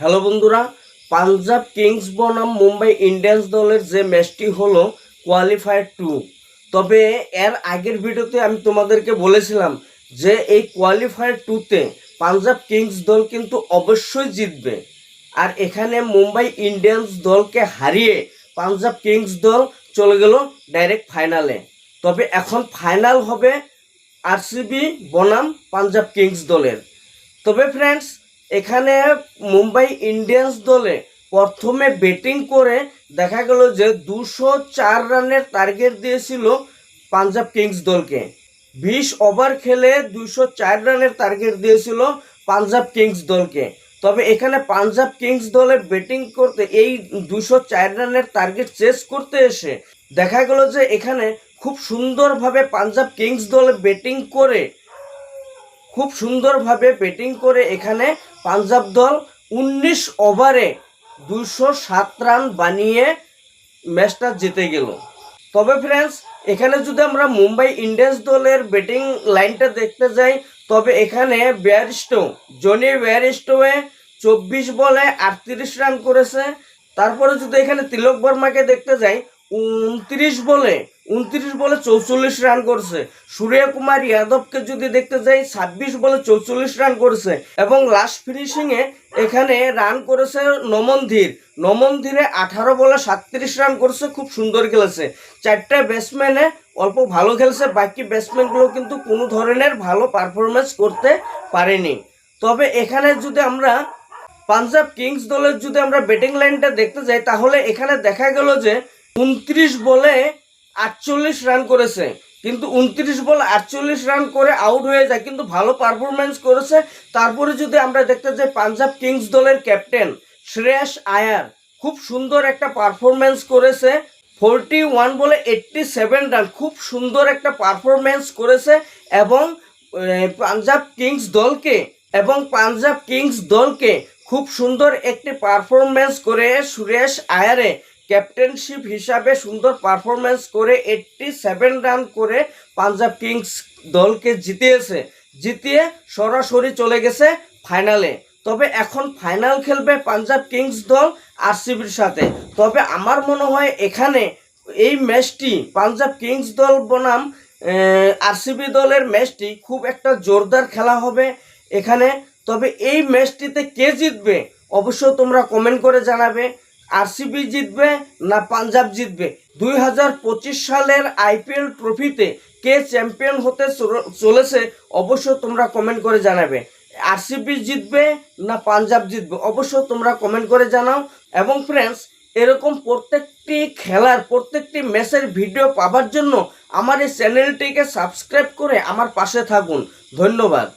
Hello বন্ধুরা, Punjab Kings বনাম Mumbai Indians দলের যে ম্যাচটি হলো কোয়ালিফায়ার টু তবে এর আগের ভিডিওতে আমি তোমাদেরকে বলেছিলাম যে এই কোয়ালিফায়ার টুতে পাঞ্জাব কিংস দল কিন্তু অবশ্যই জিতবে। আর এখানে মুম্বাই ইন্ডিয়ান্স দলকে হারিয়ে পাঞ্জাব কিংস দল চলে গেল ডাইরেক্ট ফাইনালে তবে এখন ফাইনাল হবে আরসিবি বনাম পাঞ্জাব কিংস দলের। তবে ফ্রেন্ডস এখানে মুম্বাই ইন্ডিয়ান্স দলে প্রথমে ব্যাটিং করে দেখা গেল যে দুশো চার রানের টার্গেট দিয়েছিল পাঞ্জাব কিংস দলকে। বিশ ওভার খেলে দুশো চার রানের টার্গেট দিয়েছিল পাঞ্জাব কিংস দলকে। তবে এখানে পাঞ্জাব কিংস দলে ব্যাটিং করতে এই দুশো চার রানের টার্গেট চেস করতে এসে দেখা গেল যে এখানে খুব সুন্দরভাবে পাঞ্জাব কিংস দলে ব্যাটিং করে, খুব সুন্দরভাবে ব্যাটিং করে এখানে পাঞ্জাব দল উনিশ ওভারে দুশো সাত রান বানিয়ে ম্যাচটা জিতে গেল। তবে ফ্রেন্ডস এখানে যদি আমরা মুম্বাই ইন্ডিয়ান্স দলের ব্যাটিং লাইনটা দেখতে যাই, তবে এখানে ব্যারিস্টো জনি ব্যারিস্টোয়ে চব্বিশ বলে আটত্রিশ রান করেছে। তারপরে যদি এখানে তিলক বর্মাকে দেখতে যাই উনত্রিশ বলে উনত্রিশ বলে চৌচল্লিশ রান করছে। সূর্য কুমার যাদবকে যদি দেখতে যাই, ছাব্বিশ বলে চৌচল্লিশ রান করেছে এবং লাস্ট ফিনিশিংয়ে এখানে রান করেছে নমন ধীর নমন ধীরে আঠারো বলে সাতত্রিশ রান করছে, খুব সুন্দর খেলেছে। চারটে ব্যাটসম্যানে অল্প ভালো খেলছে, বাকি ব্যাটসম্যানগুলো কিন্তু কোনো ধরনের ভালো পারফরমেন্স করতে পারেনি। তবে এখানে যদি আমরা পাঞ্জাব কিংস দলের যদি আমরা ব্যাটিং লাইনটা দেখতে যাই, তাহলে এখানে দেখা গেল যে উনত্রিশ বলে আটচল্লিশ রান করেছে। কিন্তু উনত্রিশ বল আটচল্লিশ রান করে আউট হয়ে যায়, কিন্তু ভালো পারফরমেন্স করেছে। তারপরে যদি আমরা দেখতে যাই পাঞ্জাব কিংস দলের ক্যাপ্টেন শ্রেয়াস আয়ার খুব সুন্দর একটা পারফরমেন্স করেছে। ফোরটি ওয়ান বলে এইট্টি সেভেন রান খুব সুন্দর একটা পারফরমেন্স করেছে এবং পাঞ্জাব কিংস দলকে এবং পাঞ্জাব কিংস দলকে খুব সুন্দর একটি পারফরমেন্স করে সুরেশ আয়ারে ক্যাপ্টেনশিপ হিসাবে সুন্দর পারফরমেন্স করে এইট্টি সেভেন রান করে পাঞ্জাব কিংস দলকে জিতিয়েছে। জিতিয়ে সরাসরি চলে গেছে ফাইনালে। তবে এখন ফাইনাল খেলবে পাঞ্জাব কিংস দল আরসিবির সাথে। তবে আমার মনে হয় এখানে এই ম্যাচটি পাঞ্জাব কিংস দল বনাম আরসিবি দলের ম্যাচটি খুব একটা জোরদার খেলা হবে এখানে। তবে এই ম্যাচটিতে কে জিতবে অবশ্যই তোমরা কমেন্ট করে জানাবে। আরসিবি জিতবে না পাঞ্জাব জিতবে? দুই হাজার পঁচিশ সালের আইপিএল ট্রফিতে কে চ্যাম্পিয়ন হতে চল- চলেছে অবশ্য তোমরা কমেন্ট করে জানাবে। আরসিবি জিতবে না পাঞ্জাব জিতবে? অবশ্য তোমরা কমেন্ট করে জানাও। এবং ফ্রেন্ডস এরকম প্রত্যেকটি খেলার, প্রত্যেকটি ম্যাচের ভিডিও পাবার জন্য আমার এই চ্যানেলটিকে সাবস্ক্রাইব করে আমার পাশে থাকুন। ধন্যবাদ।